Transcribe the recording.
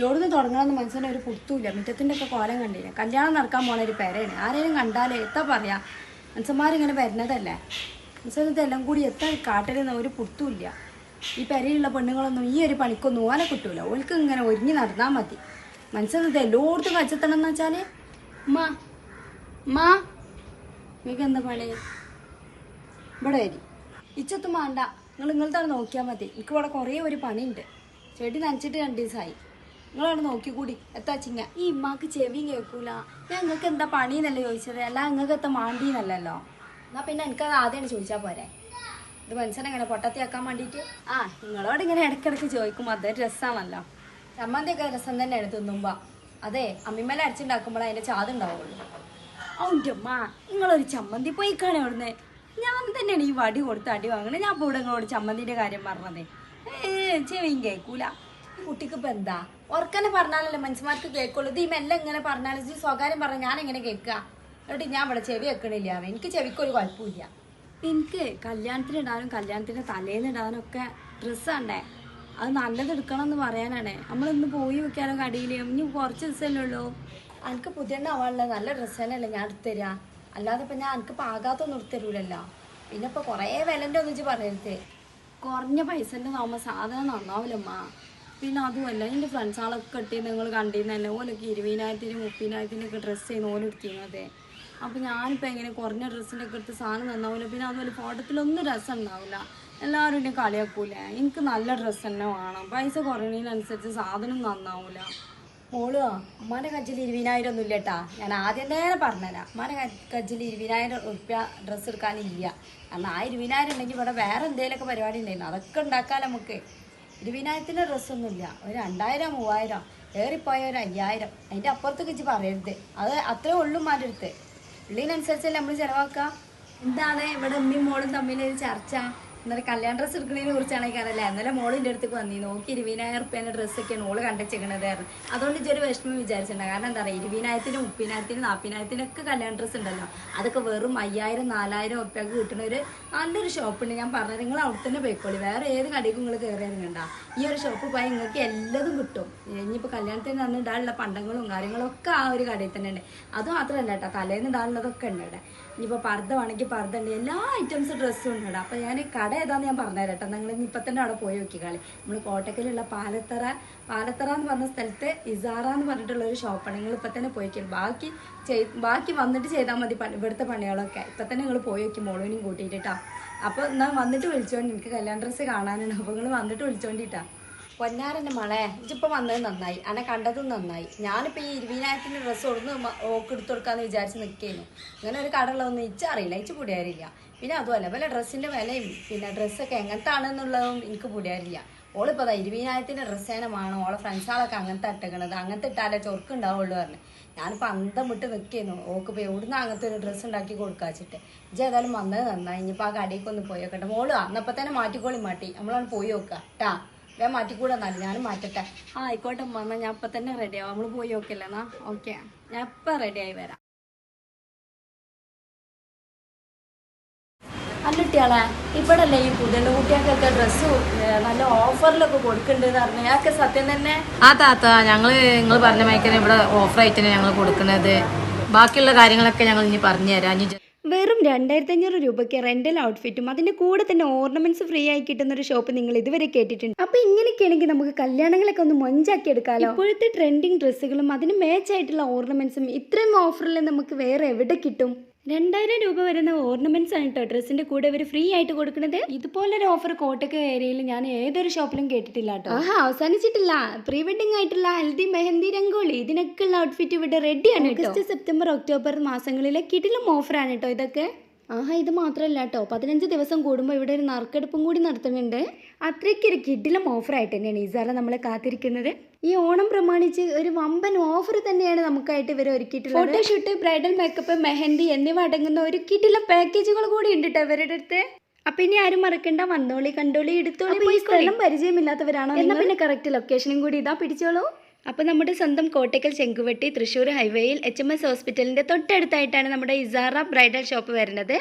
എവിടുന്ന് തുടങ്ങണമെന്ന് മനസ്സിന് ഒരു പുത്തൂല്ല മുറ്റത്തിന്റെ ഒക്കെ കോലം കണ്ടില്ല? കല്യാണം നടക്കാൻ പോണ ഒരു പെരയാണ്. ആരെയും കണ്ടാലേ എത്താ പറയാ. മനുഷ്യന്മാരിങ്ങനെ വരുന്നതല്ലേ? മനുഷ്യനെല്ലാം കൂടി എത്താ കാട്ടലെന്ന് ഒരു പുത്തൂല്ല ഈ പെരയിലുള്ള പെണ്ണുങ്ങളൊന്നും ഈ ഒരു പണിക്കൊന്നും ഓനെ കിട്ടൂല. ഓൾക്ക് ഇങ്ങനെ ഒരുങ്ങി നടന്നാൽ മതി. മനസ്സിനത്തെ എല്ലായിടത്തും കച്ചത്തണം എന്ന് നിങ്ങൾക്ക് എന്താ പണി? ഇവിടെ വരി. ഇച്ചൊത്തും വേണ്ട. നിങ്ങൾ ഇങ്ങനത്തെ നോക്കിയാൽ മതി. എനിക്ക് ഇവിടെ കുറേ ഒരു പണിയുണ്ട്. ചെടി നനച്ചിട്ട് രണ്ട് ദിവസമായി നിങ്ങളവിടെ നോക്കിക്കൂടി. എത്താ ചിങ്ങ. ഈ ഇമ്മാക്ക് ചെവിയും കേൾക്കൂല. ഞാൻ നിങ്ങൾക്ക് എന്താ പണി എന്നല്ല ചോദിച്ചത്? അല്ല നിങ്ങൾക്ക് എത്താ മാണ്ടിന്നല്ലല്ലോ? എന്നാ പിന്നെ എനിക്കത് ആദ്യമാണ് ചോദിച്ചാൽ പോരെ. ഇത് മനുഷ്യനെങ്ങനെ പൊട്ടത്തിയാക്കാൻ വേണ്ടിയിട്ട് ആ നിങ്ങളോട് ഇങ്ങനെ ഇടയ്ക്കിടയ്ക്ക് ചോദിക്കും. അതൊരു രസമാണല്ലോ ചമ്മന്തിയൊക്കെ രസം തന്നെയാണ് തിന്നുമ്പോൾ അതെ അമ്മിമല അരച്ചുണ്ടാക്കുമ്പോൾ അതിന്റെ ചാതുണ്ടാവുള്ളൂ അവന്റെ അമ്മ നിങ്ങളൊരു ചമ്മന്തി പോയി കാണേ അവിടുന്ന്. ഞാൻ തന്നെയാണ് ഈ വടി കൊടുത്ത് അടി വാങ്ങണേ ഞാൻ ഇപ്പോൾ ഇവിടെ നിങ്ങളോട് കാര്യം പറഞ്ഞതേ. ഏ ചെവിയും കേൾക്കൂല. കുട്ടിക്ക് ഇപ്പൊ എന്താ? ഉറക്കനെ പറഞ്ഞാലല്ലേ മനുഷ്യന്മാർക്ക് കേൾക്കുള്ളൂ. ഇത് ഈ മെല്ലെ ഇങ്ങനെ പറഞ്ഞാൽ ഈ സ്വകാര്യം പറഞ്ഞാൽ ഞാൻ എങ്ങനെ കേൾക്കുക എന്നിട്ട് ഞാൻ ഇവിടെ ചെവി വെക്കണില്ല എനിക്ക് ചെവിക്കൊരു കുഴപ്പമില്ല. എനിക്ക് കല്യാണത്തിന് ഇടാനും കല്യാണത്തിന് തലേന്ന് ഇടാനും ഒക്കെ ഡ്രസ്സാണ്ടേ അത് നല്ലത് എടുക്കണം എന്ന് പറയാനാണ്. നമ്മളിന്ന് പോയി വെക്കാനോ കടയിൽ ഇനി കുറച്ച് ദിവസമല്ലേ ഉള്ളൂ. എനിക്ക് പുതിയ ആവാനുള്ള നല്ല ഡ്രസ്സ് തന്നെയല്ലേ ഞാൻ എടുത്തരാ അല്ലാതെ ഇപ്പം ഞാൻ എനിക്ക് പാകാത്തൊന്നും എടുത്തരൂലല്ലോ പിന്നെ ഇപ്പൊ കുറേ വിലന്റെ ഒന്നിച്ച് പറയരുത്. കുറഞ്ഞ പൈസന്റെ നോമ്പ സാധനം നന്നാവില്ലമ്മ പിന്നെ അതുമല്ല എന്റെ ഫ്രണ്ട്സുകളൊക്കെ കെട്ടി നിങ്ങൾ കണ്ടിരുന്ന തന്നെ ഓലൊക്കെ ഇരുപതിനായിരത്തിന് മുപ്പതിനായിരത്തിനൊക്കെ ഡ്രസ്സ് ചെയ്യുന്ന ഓല എടുത്തിരുന്നത് അപ്പോൾ ഞാനിപ്പോൾ എങ്ങനെ കുറഞ്ഞ ഡ്രസ്സിന്റെ ഒക്കെ എടുത്ത് സാധനം നന്നാവില്ല പിന്നെ അതുപോലെ ഫോട്ടത്തിലൊന്നും രസം ഉണ്ടാവില്ല. എല്ലാവരും എന്നെ കളിയാക്കൂലേ? എനിക്ക് നല്ല ഡ്രസ്സ് തന്നെ വേണം. പൈസ കുറയണതിനനുസരിച്ച് സാധനം നന്നാവില്ല മോളോ അമ്മാന്റെ കജ്ജിൽ ഇരുപതിനായിരം ഒന്നും ഇല്ല കേട്ടാ ഞാൻ ആദ്യം നേരെ പറഞ്ഞുതരാം അമ്മാന്റെ കജ്ജിൽ ഇരുപതിനായിരം ഉറുപ്പ്യ ഡ്രസ്സ് എടുക്കാനില്ല. കാരണം ആ ഇരുപതിനായിരം ഉണ്ടെങ്കിൽ ഇവിടെ വേറെ എന്തെങ്കിലുമൊക്കെ പരിപാടി ഉണ്ടായിരുന്നു. അതൊക്കെ ഉണ്ടാക്കാം നമുക്ക്. ഇരുപതിനായിരത്തിന്റെ ഡ്രസ്സൊന്നുമില്ല ഒരു രണ്ടായിരം മൂവായിരം ഏറിപ്പോയ ഒരു അയ്യായിരം. അതിന്റെ അപ്പുറത്തേക്ക് വെച്ച് പറയരുത്. അത് അത്രേ ഉള്ളൂ മാന്റെ ഉള്ളിനനുസരിച്ചല്ലേ നമ്മൾ ചിലവാക്കുക എന്താണ് ഇവിടെ ഉമ്മയും മോളും തമ്മിലൊരു ചർച്ച? ഇന്നലെ കല്യാണ ഡ്രസ്സ് എടുക്കുന്നതിനെ കുറിച്ചാണ് കാണല്ലേ ഇന്നലെ മോളിന്റെ അടുത്തേക്ക് വന്നി. നോക്കി ഇരുപതിനായിരം റുപ്യേന്റെ ഡ്രസ്സൊക്കെയാണ് മോൾ കണ്ടുവെച്ചേക്കണതായിരുന്നു അതുകൊണ്ട് ഇച്ചൊരു വിഷമം വിചാരിച്ചിട്ടുണ്ടാകും കാരണം എന്താ പറയുക ഇരുപതിനായിരത്തിനും മുപ്പതിനായിരത്തിനും നാൽപ്പതിനായിരത്തിനൊക്കെ കല്യാണ ഡ്രസ്സ് ഉണ്ടല്ലോ. അതൊക്കെ വെറും അയ്യായിരം നാലായിരം ഉറുപ്പ്യക്ക് കിട്ടുന്ന ഒരു നല്ലൊരു ഷോപ്പുണ്ട് ഞാൻ പറഞ്ഞത് നിങ്ങൾ അവിടെ തന്നെ പോയിക്കോളി. വേറെ ഏത് കടയ്ക്കും നിങ്ങൾ കയറിയിറങ്ങണ്ട ഈ ഒരു ഷോപ്പ് പോയി നിങ്ങൾക്ക് എല്ലാതും കിട്ടും. ഇനിയിപ്പോൾ കല്യാണത്തിന് തന്നെ ഇടാനുള്ള പണ്ടങ്ങളും കാര്യങ്ങളും ഒക്കെ ആ ഒരു കടയിൽ തന്നെ ഉണ്ട്. അത് മാത്രമല്ല കേട്ടോ തലേന്ന് ഇടാനുള്ളതൊക്കെ ഉണ്ട് ഇവിടെ ഇനിയിപ്പോൾ പർദ്ദ വേണമെങ്കിൽ പർദ്ദ ഉണ്ട്. എല്ലാ ഐറ്റംസ് ഡ്രസ്സും ഉണ്ട് അപ്പോൾ ഞാൻ കട ഏതാന്ന് ഞാൻ പറഞ്ഞുതരാം കേട്ടോ നിങ്ങൾ ഇപ്പം തന്നെ അവിടെ പോയി നോക്കിക്കാളി. നമ്മൾ കോട്ടക്കലുള്ള പാലത്തറ പാലത്തറ എന്ന് പറഞ്ഞ സ്ഥലത്ത് ഇസാറ എന്ന് പറഞ്ഞിട്ടുള്ള ഒരു ഷോപ്പാണ് നിങ്ങൾ ഇപ്പം തന്നെ പോയി പോയിക്കോളി ബാക്കി ചെയ് ബാക്കി വന്നിട്ട് ചെയ്താൽ മതി പണി ഇവിടുത്തെ പണികളൊക്കെ. ഇപ്പം തന്നെ നിങ്ങൾ പോയി നോക്കി മോളുവിനും കൂട്ടിയിട്ടാ കേട്ടോ അപ്പോൾ എന്നാൽ വന്നിട്ട് വിളിച്ചോണ്ട്. എനിക്ക് കല്യാണ ഡ്രസ്സ് കാണാനുണ്ട്. അപ്പോൾ നിങ്ങൾ വന്നിട്ട് വിളിച്ചോണ്ടിട്ടാ. പൊന്നാരന്റെ മളെ ഇജിപ്പോൾ വന്നത് നന്നായി. അന്നെ കണ്ടതും നന്നായി. ഞാനിപ്പോൾ ഈ ഇരുപതിനായിരത്തിന്റെ ഡ്രസ്സ് കൊടുന്ന് ഓക്ക് എടുത്തു കൊടുക്കാമെന്ന് വിചാരിച്ച് നിൽക്കുന്നു അങ്ങനെ ഒരു കടയുള്ളതൊന്നും ഇച്ച അറിയില്ല. ഇച്ച് പൊടിയാറില്ല പിന്നെ അതുമല്ല വല്ല ഡ്രസ്സിന്റെ വിലയും പിന്നെ ഡ്രസ്സൊക്കെ എങ്ങനത്തെ ആണെന്നുള്ളതും എനിക്ക് പൊടിയാറില്ല ഓളിപ്പോൾ അതാ ഇരുപതിനായിരത്തിന്റെ ഡ്രസ്സ് തന്നെ വേണം. ഓളെ ഫ്രണ്ട്സുകളൊക്കെ അങ്ങനത്തെ ഇട്ടേക്കണത് അങ്ങനത്തെ ഇട്ടാലേ ചൊർക്ക് ഉണ്ടാവുള്ളൂ പറഞ്ഞു. ഞാനിപ്പോൾ അന്തം വിട്ട് നിൽക്കുന്നു ഓക്ക് ഇപ്പോൾ എവിടുന്ന് അങ്ങനത്തെ ഒരു ഡ്രസ്സ് ഉണ്ടാക്കി കൊടുക്കാച്ചിട്ട്. ഇജ്ജ് ഏതായാലും വന്നത് നന്നായി. ഇനിയിപ്പോൾ ആ കടയിലേക്ക് ഒന്ന് പോയി നോക്കട്ടെ മോൾ അന്നപ്പോൾ തന്നെ മാറ്റിക്കോളി മാറ്റി നമ്മളാണ് പോയി നോക്കുക കേട്ടാ വേഗം മാറ്റിക്കൂടെ നല്ല ഞാനും മാറ്റട്ടെ. ആ ആയിക്കോട്ടെ അമ്മ എന്നാൽ ഞാൻ ഇപ്പം തന്നെ റെഡി ആവാം. നമ്മൾ പോയി നോക്കില്ല എന്നാ? ഓക്കെ ഞാൻ ഇപ്പം റെഡി ആയി വരാം. അല്ലുട്ടിയാളെ ഇവിടല്ലേ ഈ പുതിയ കുട്ടികൾക്കൊക്കെ ഡ്രസ്സ് നല്ല ഓഫറിലൊക്കെ കൊടുക്കുന്നുണ്ട് പറഞ്ഞു. അതൊക്കെ സത്യം തന്നെ? ആ താത്ത ഞങ്ങൾ നിങ്ങൾ പറഞ്ഞ മയക്കനെ ഇവിടെ ഓഫർ ആയിട്ടാണ് ഞങ്ങൾ കൊടുക്കുന്നത്. ബാക്കിയുള്ള കാര്യങ്ങളൊക്കെ ഞങ്ങൾ ഇനി പറഞ്ഞു തരാം. വെറും രണ്ടായിരത്തി അഞ്ഞൂറ് രൂപയ്ക്ക് റെന്റൽ ഔട്ട്ഫിറ്റും അതിന്റെ കൂടെ തന്നെ ഓർണമെന്റ്സ് ഫ്രീ ആയി കിട്ടുന്ന ഒരു ഷോപ്പ് നിങ്ങൾ ഇതുവരെ കേട്ടിട്ടുണ്ട്. അപ്പൊ ഇങ്ങനെയൊക്കെയാണെങ്കിൽ നമുക്ക് കല്യാണങ്ങളൊക്കെ ഒന്ന് മൊഞ്ചാക്കി എടുക്കാമല്ലോ ഇപ്പോഴത്തെ ട്രെൻഡിങ് ഡ്രസ്സുകളും അതിന് മാച്ച് ആയിട്ടുള്ള ഓർണമെന്റ്സും ഇത്രയും ഓഫറിൽ നമുക്ക് വേറെ എവിടെ കിട്ടും? രണ്ടായിരം രൂപ വരുന്ന ഓർണമെന്റ്സ് ആണ് കേട്ടോ ഡ്രസ്സിന്റെ കൂടെ ഇവർ ഫ്രീ ആയിട്ട് കൊടുക്കുന്നത്. ഇതുപോലൊരു ഓഫർ കോട്ടക്ക ഏരിയയിൽ ഞാൻ ഏതൊരു ഷോപ്പിലും കേട്ടിട്ടില്ല കേട്ടോ ആഹാ അവസാനിച്ചിട്ടില്ല. പ്രീ വെഡിങ് ആയിട്ടുള്ള ഹൽദി മെഹന്തി രംഗോളി ഇതിനൊക്കെയുള്ള ഔട്ട്ഫിറ്റ് ഇവിടെ റെഡിയാണ് ഓഗസ്റ്റ് സെപ്റ്റംബർ ഒക്ടോബർ മാസങ്ങളിലെ കിടിലും ഓഫറാണ് കേട്ടോ ഇതൊക്കെ. ആഹാ ഇത് മാത്രമല്ല കേട്ടോ പതിനഞ്ച് ദിവസം കൂടുമ്പോൾ ഇവിടെ ഒരു നറുക്കെടുപ്പും കൂടി നടത്തുന്നുണ്ട്. അത്രയ്ക്ക് ഒരു കിടിലം ഓഫറായിട്ട് തന്നെയാണ് ഇസാറ നമ്മളെ കാത്തിരിക്കുന്നത്. ഈ ഓണം പ്രമാണിച്ച് ഒരു വമ്പൻ ഓഫർ തന്നെയാണ് നമുക്കായിട്ട് ഇവർ ഒരുക്കിയിട്ടുള്ളത്. ഫോട്ടോഷൂട്ട് ബ്രൈഡൽ മേക്കപ്പ് മെഹന്തി എന്നിവ അടങ്ങുന്ന ഒരു കിഡിലും പാക്കേജുകൾ കൂടി ഉണ്ട് കേട്ടോ ഇവരുടെ അടുത്ത്. അപ്പൊ ഇനി ആരും മറക്കണ്ട വന്നോളി കണ്ടോളി എടുത്തോളി സ്ഥലം പരിചയമില്ലാത്തവരാണോ എന്നാ പിന്നെ കറക്റ്റ് ലൊക്കേഷനും കൂടി ഇതാ പിടിച്ചോളൂ. അപ്പോൾ നമ്മുടെ സ്വന്തം കോട്ടയ്ക്കൽ ചെങ്കുവെട്ടി തൃശ്ശൂർ ഹൈവേയിൽ എച്ച് എം എസ് ഹോസ്പിറ്റലിന്റെ തൊട്ടടുത്തായിട്ടാണ് നമ്മുടെ ഇസാറ ബ്രൈഡൽ ഷോപ്പ് വരുന്നത്.